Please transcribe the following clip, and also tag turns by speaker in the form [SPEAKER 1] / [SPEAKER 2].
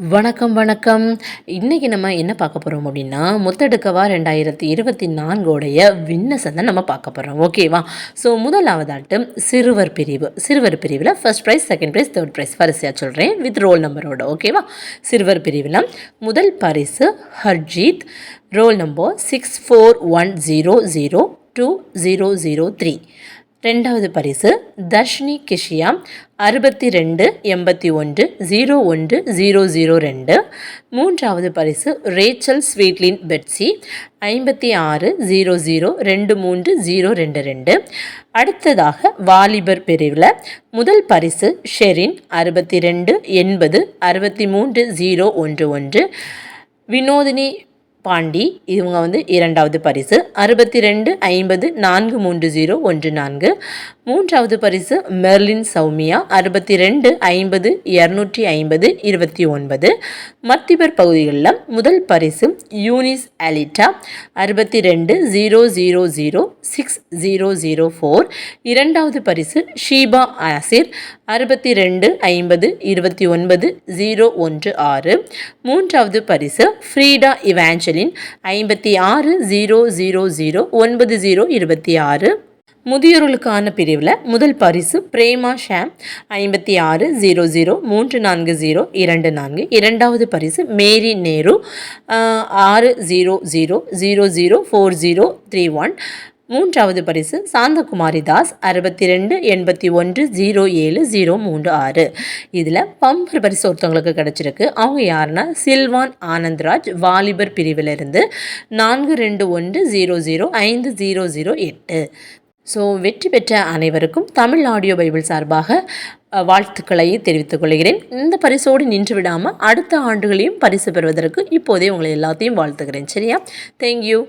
[SPEAKER 1] வணக்கம் வணக்கம். இன்றைக்கி நம்ம என்ன பார்க்க போகிறோம் அப்படின்னா முத்தெடுக்கவா ரெண்டாயிரத்தி இருபத்தி நான்கோடைய வின்னஸை தான் நம்ம பார்க்க போகிறோம் ஓகேவா ஸோ முதலாவதாட்டு சிறுவர் பிரிவு. சிறுவர் பிரிவில் first prize second prize third prize வரிசையாக சொல்கிறேன் வித் ரோல் நம்பரோட ஓகேவா சிறுவர் பிரிவில் முதல் பரிசு Harjeet roll number six four one zero zero two zero zero three ரெண்டாவது பரிசு தர்ஷினி கிஷியா அறுபத்தி ரெண்டு எண்பத்தி ஒன்று ஜீரோ ஒன்று ஜீரோ ஜீரோ ரெண்டு. மூன்றாவது பரிசு ரேச்சல் ஸ்வீட்லின் பெட்ஸி ஐம்பத்தி ஆறு ஜீரோ ஜீரோ ரெண்டு மூன்று ஜீரோ ரெண்டு ரெண்டு. அடுத்ததாக வாலிபர் பிரிவில் முதல் பரிசு ஷெரின் அறுபத்தி ரெண்டு எண்பது அறுபத்தி மூன்று ஜீரோ ஒன்று ஒன்று. வினோதினி பாண்டி இவங்க வந்து இரண்டாவது பரிசு. அறுபத்தி ரெண்டு ஐம்பது நான்கு மூன்று ஜீரோ ஒன்று நான்கு. மூன்றாவது பரிசு மெர்லின் சௌமியா. அறுபத்தி ரெண்டு ஐம்பது இரநூற்றி ஐம்பது இருபத்தி ஒன்பது. மத்திபர் பகுதிகளில் முதல் பரிசு யூனிஸ் அலிட்டா. அறுபத்தி ரெண்டு zero zero zero. Six zero zero four இரண்டாவது பரிசு ஷீபா ஆசிர். அறுபத்தி ரெண்டு ஐம்பது இருபத்தி ஒன்பது ஜீரோ ஒன்று ஆறு மூன்றாவது பரிசு ஃப்ரீடா இவாஞ்சலின். ஐம்பத்தி ஆறு ஜீரோ ஜீரோ ஜீரோ ஒன்பது ஜீரோ இருபத்தி ஆறு. முதியோர்களுக்கான பிரிவில் முதல் பரிசு பிரேமா ஷாம். ஐம்பத்தி ஆறு ஜீரோ ஜீரோ மூன்று நான்கு ஜீரோ இரண்டு நான்கு. இரண்டாவது பரிசு மேரி நேரு. ஆறு zero zero zero zero four zero three one மூன்றாவது பரிசு சாந்தகுமாரி தாஸ் அறுபத்தி ரெண்டு எண்பத்தி ஒன்று ஜீரோ ஏழு ஜீரோ மூன்று ஆறு. இதில் பம்பர் பரிசு ஒருத்தவங்களுக்கு கிடச்சிருக்கு. அவங்க யாருன்னா சில்வான் ஆனந்த்ராஜ் வாலிபர் பிரிவிலிருந்து நான்கு ரெண்டு ஒன்று ஜீரோ ஜீரோ ஐந்து ஜீரோ ஜீரோ எட்டு. ஸோ வெற்றி பெற்ற அனைவருக்கும் தமிழ் ஆடியோ பைபிள் சார்பாக வாழ்த்துக்களை தெரிவித்துக் கொள்கிறேன். இந்த பரிசோடு நின்று விடாமல் அடுத்த ஆண்டுகளையும் பரிசு பெறுவதற்கு இப்போதே உங்களை எல்லாத்தையும் வாழ்த்துக்கிறேன் சரியா? தேங்க்யூ